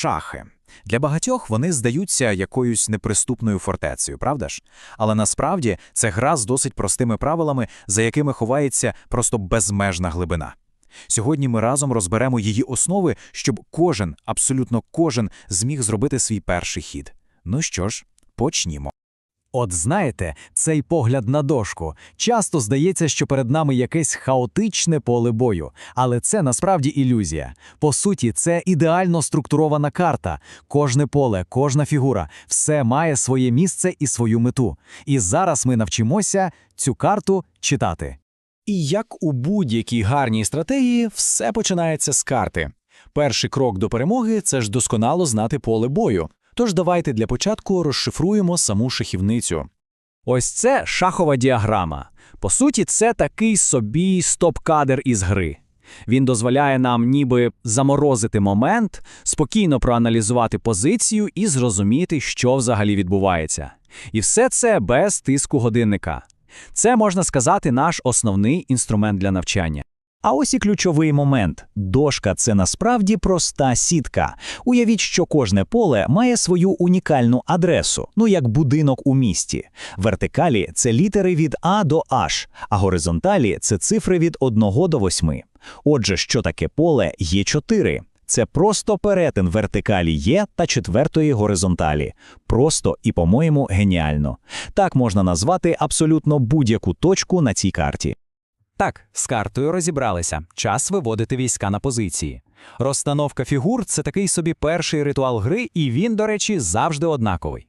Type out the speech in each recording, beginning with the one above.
Шахи. Для багатьох вони здаються якоюсь неприступною фортецею, правда ж? Але насправді це гра з досить простими правилами, за якими ховається просто безмежна глибина. Сьогодні ми разом розберемо її основи, щоб кожен, абсолютно кожен, зміг зробити свій перший хід. Ну що ж, почнімо. От знаєте, цей погляд на дошку. Часто здається, що перед нами якесь хаотичне поле бою, але це насправді ілюзія. По суті, це ідеально структурована карта. Кожне поле, кожна фігура, все має своє місце і свою мету. І зараз ми навчимося цю карту читати. І як у будь-якій гарній стратегії, все починається з карти. Перший крок до перемоги це ж досконало знати поле бою. Тож давайте для початку розшифруємо саму шахівницю. Ось це шахова діаграма. По суті, це такий собі стоп-кадр із гри. Він дозволяє нам ніби заморозити момент, спокійно проаналізувати позицію і зрозуміти, що взагалі відбувається. І все це без тиску годинника. Це можна сказати наш основний інструмент для навчання. А ось і ключовий момент. Дошка це насправді проста сітка. Уявіть, що кожне поле має свою унікальну адресу, ну як будинок у місті. Вертикалі це літери від А до H, а горизонталі це цифри від 1 до 8. Отже, що таке поле є 4 це просто перетин вертикалі Є та четвертої горизонталі. Просто і, по-моєму, геніально. Так можна назвати абсолютно будь-яку точку на цій карті. Так, з картою розібралися. Час виводити війська на позиції. Розстановка фігур це такий собі перший ритуал гри, і він, до речі, завжди однаковий.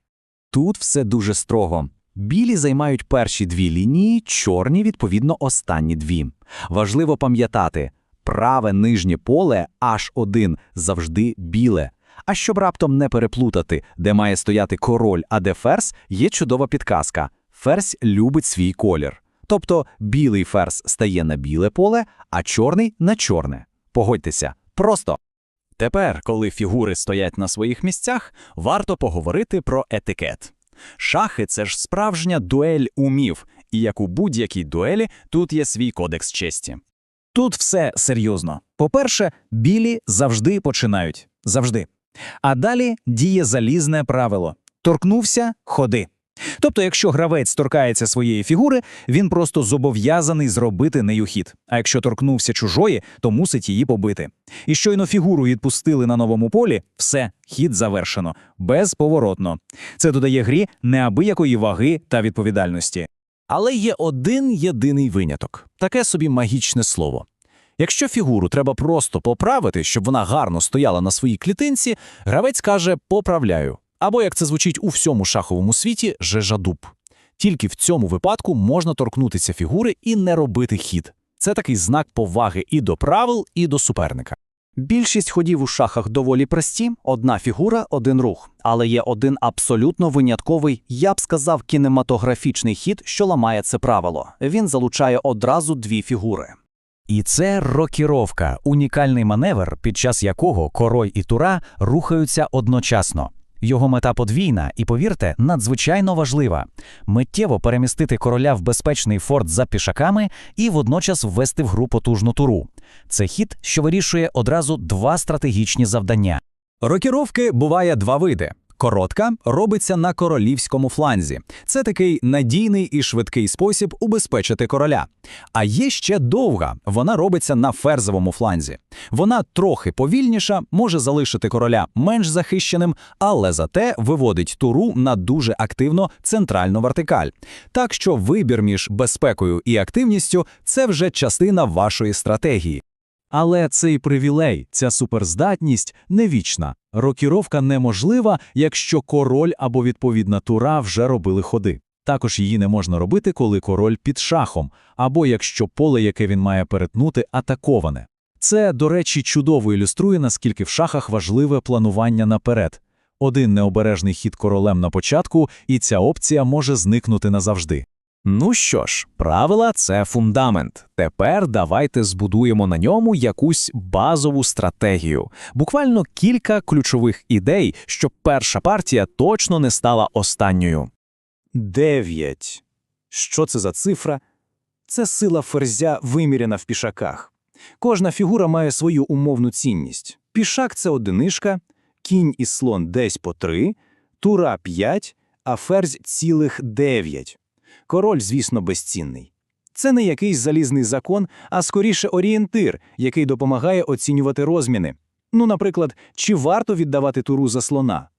Тут все дуже строго. Білі займають перші дві лінії, чорні, відповідно, останні дві. Важливо пам'ятати, праве нижнє поле H1 завжди біле. А щоб раптом не переплутати, де має стояти король, а де ферзь, є чудова підказка. Ферзь любить свій колір. Тобто білий ферзь стає на біле поле, а чорний на чорне. Погодьтеся, просто. Тепер, коли фігури стоять на своїх місцях, варто поговорити про етикет. Шахи це ж справжня дуель умів, і як у будь-якій дуелі, тут є свій кодекс честі. Тут все серйозно. По-перше, білі завжди починають. Завжди. А далі діє залізне правило: торкнувся ходи. Тобто, якщо гравець торкається своєї фігури, він просто зобов'язаний зробити нею хід. А якщо торкнувся чужої, то мусить її побити. І щойно фігуру відпустили на новому полі, все, хід завершено, безповоротно. Це додає грі неабиякої ваги та відповідальності. Але є один єдиний виняток таке собі магічне слово. Якщо фігуру треба просто поправити, щоб вона гарно стояла на своїй клітинці, гравець каже поправляю. Або, як це звучить у всьому шаховому світі, жежадуб. Тільки в цьому випадку можна торкнутися фігури і не робити хід. Це такий знак поваги і до правил, і до суперника. Більшість ходів у шахах доволі прості: одна фігура, один рух. Але є один абсолютно винятковий, я б сказав, кінематографічний хід, що ламає це правило. Він залучає одразу дві фігури. І це рокіровка, унікальний маневр, під час якого король і тура рухаються одночасно. Його мета подвійна і, повірте, надзвичайно важлива миттєво перемістити короля в безпечний форт за пішаками і водночас ввести в гру потужну туру. Це хід, що вирішує одразу два стратегічні завдання. Рокіровки буває два види. Коротка робиться на королівському фланзі. Це такий надійний і швидкий спосіб убезпечити короля. А є ще довга, вона робиться на ферзовому фланзі. Вона трохи повільніша, може залишити короля менш захищеним, але зате виводить туру на дуже активно центральну вертикаль. Так що вибір між безпекою і активністю це вже частина вашої стратегії. Але цей привілей, ця суперздатність не вічна. Рокіровка неможлива, якщо король або відповідна тура вже робили ходи. Також її не можна робити, коли король під шахом, або якщо поле, яке він має перетнути, атаковане. Це, до речі, чудово ілюструє, наскільки в шахах важливе планування наперед. Один необережний хід королем на початку, і ця опція може зникнути назавжди. Ну що ж, правила це фундамент. Тепер давайте збудуємо на ньому якусь базову стратегію, буквально кілька ключових ідей, щоб перша партія точно не стала останньою. Дев'ять. Що це за цифра? Це сила ферзя, виміряна в пішаках. Кожна фігура має свою умовну цінність. Пішак це одинишка, кінь і слон десь по 3, тура 5, а ферзь цілих 9. Король, звісно, безцінний. Це не якийсь залізний закон, а скоріше орієнтир, який допомагає оцінювати розміни. Ну, наприклад, чи варто віддавати туру за слона?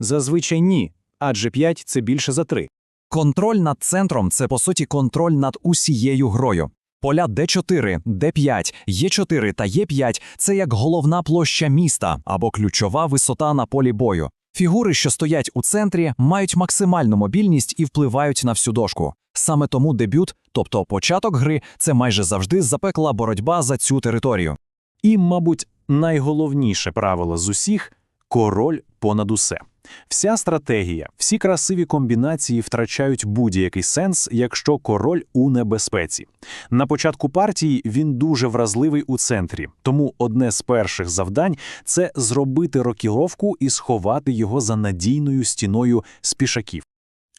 Зазвичай ні, адже 5 – це більше за 3. Контроль над центром це по суті контроль над усією грою. Поля D4, D5, Е4 та Е5 це як головна площа міста або ключова висота на полі бою. Фігури, що стоять у центрі, мають максимальну мобільність і впливають на всю дошку. Саме тому дебют, тобто початок гри, це майже завжди запекла боротьба за цю територію. І, мабуть, найголовніше правило з усіх король понад усе. Вся стратегія, всі красиві комбінації втрачають будь-який сенс, якщо король у небезпеці. На початку партії він дуже вразливий у центрі, тому одне з перших завдань це зробити рокіровку і сховати його за надійною стіною з пішаків.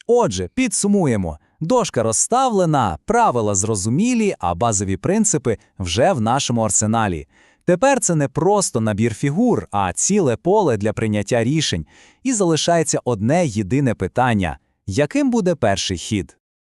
Отже, підсумуємо. Дошка розставлена, правила зрозумілі, а базові принципи вже в нашому арсеналі. Тепер це не просто набір фігур, а ціле поле для прийняття рішень. І залишається одне єдине питання: яким буде перший хід?